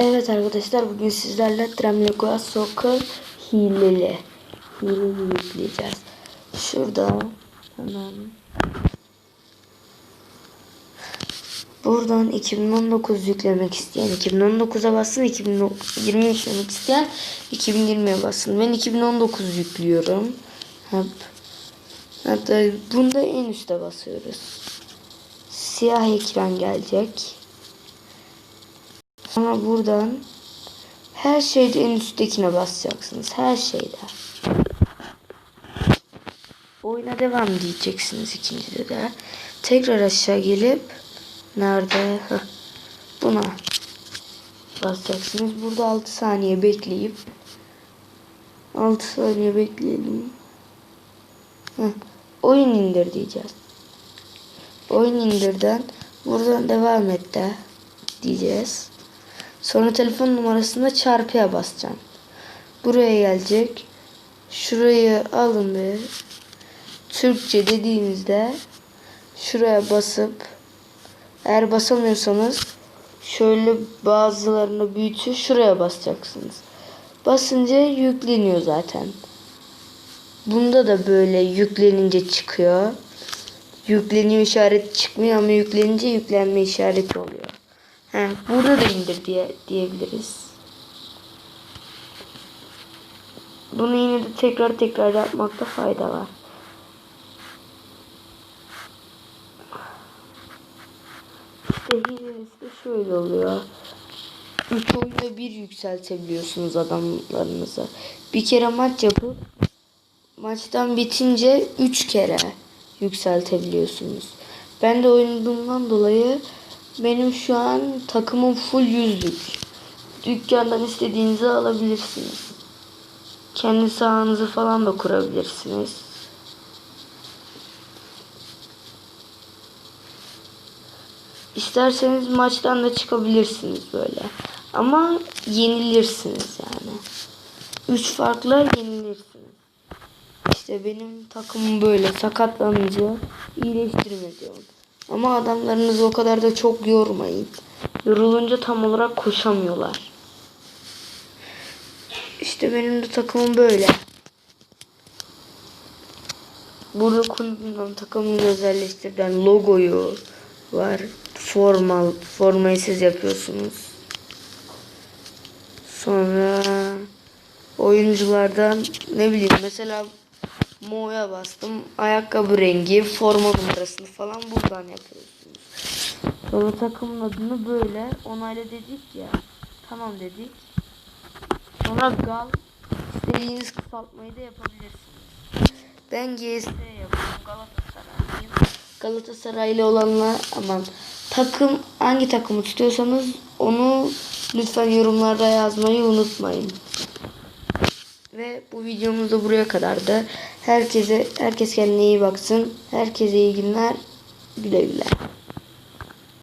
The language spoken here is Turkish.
Evet arkadaşlar bugün sizlerle Tremlegoa Soccer hileli hileli yükleyeceğiz. Şurada hemen buradan 2019 yüklemek isteyen 2019'a bassın 2020 yüklemek isteyen 2020'ye bassın. Ben 2019 yüklüyorum. Hep. Hatta bunda en üste basıyoruz. Siyah ekran gelecek. Sonra buradan her şeyde en üsttekine basacaksınız. Her şeyde. Oyuna devam diyeceksiniz ikincide de. Tekrar aşağı gelip nerede? Heh, buna basacaksınız. Burada 6 saniye bekleyip 6 saniye bekleyelim. Heh, oyun indir diyeceğiz. Oyun indirden buradan devam et de diyeceğiz. Sonra telefon numarasında çarpıya basacaksın. Buraya gelecek. Şurayı alın bir. Türkçe dediğinizde şuraya basıp eğer basamıyorsanız şöyle bazılarını büyütü şuraya basacaksınız. Basınca yükleniyor zaten. Bunda da böyle yüklenince çıkıyor. Yükleniyor işareti çıkmıyor ama yüklenince yüklenme işareti oluyor. He, burada da indir diye diyebiliriz. Bunu yine de tekrar tekrar yapmakta fayda var. İşte hilesi şöyle oluyor. Üç oyunda bir yükseltebiliyorsunuz adamlarınızı. Bir kere maç yapıp maçtan bitince üç kere yükseltebiliyorsunuz. Ben de oynadığımdan dolayı benim şu an takımım full yüzlük. Dükkandan istediğinizi alabilirsiniz. Kendi sahanızı falan da kurabilirsiniz. İsterseniz maçtan da çıkabilirsiniz böyle. Ama yenilirsiniz yani. Üç farkla yenilirsiniz. İşte benim takımım böyle sakatlanınca iyileştirme diyorum. Ama adamlarınızı o kadar da çok yormayın. Yorulunca tam olarak koşamıyorlar. İşte benim de takımım böyle. Burada kulübümden takımın özelleştirilen logoyu var. Formal, formayı siz yapıyorsunuz. Sonra oyunculardan ne bileyim mesela Mo'ya bastım. Ayakkabı rengi, forma numarasını falan buradan yapıyorsunuz. Sonra takımın adını böyle onayla dedik ya. Tamam dedik. Sonra gal istediğiniz kısaltmayı da yapabilirsiniz. Ben GS yapıyorum. Galatasaraylıyım. Galatasaraylı olanlar aman takım hangi takımı tutuyorsanız onu lütfen yorumlarda yazmayı unutmayın. Ve bu videomuz da buraya kadardı. Herkese herkes kendine iyi baksın. Herkese iyi günler. Güle güle.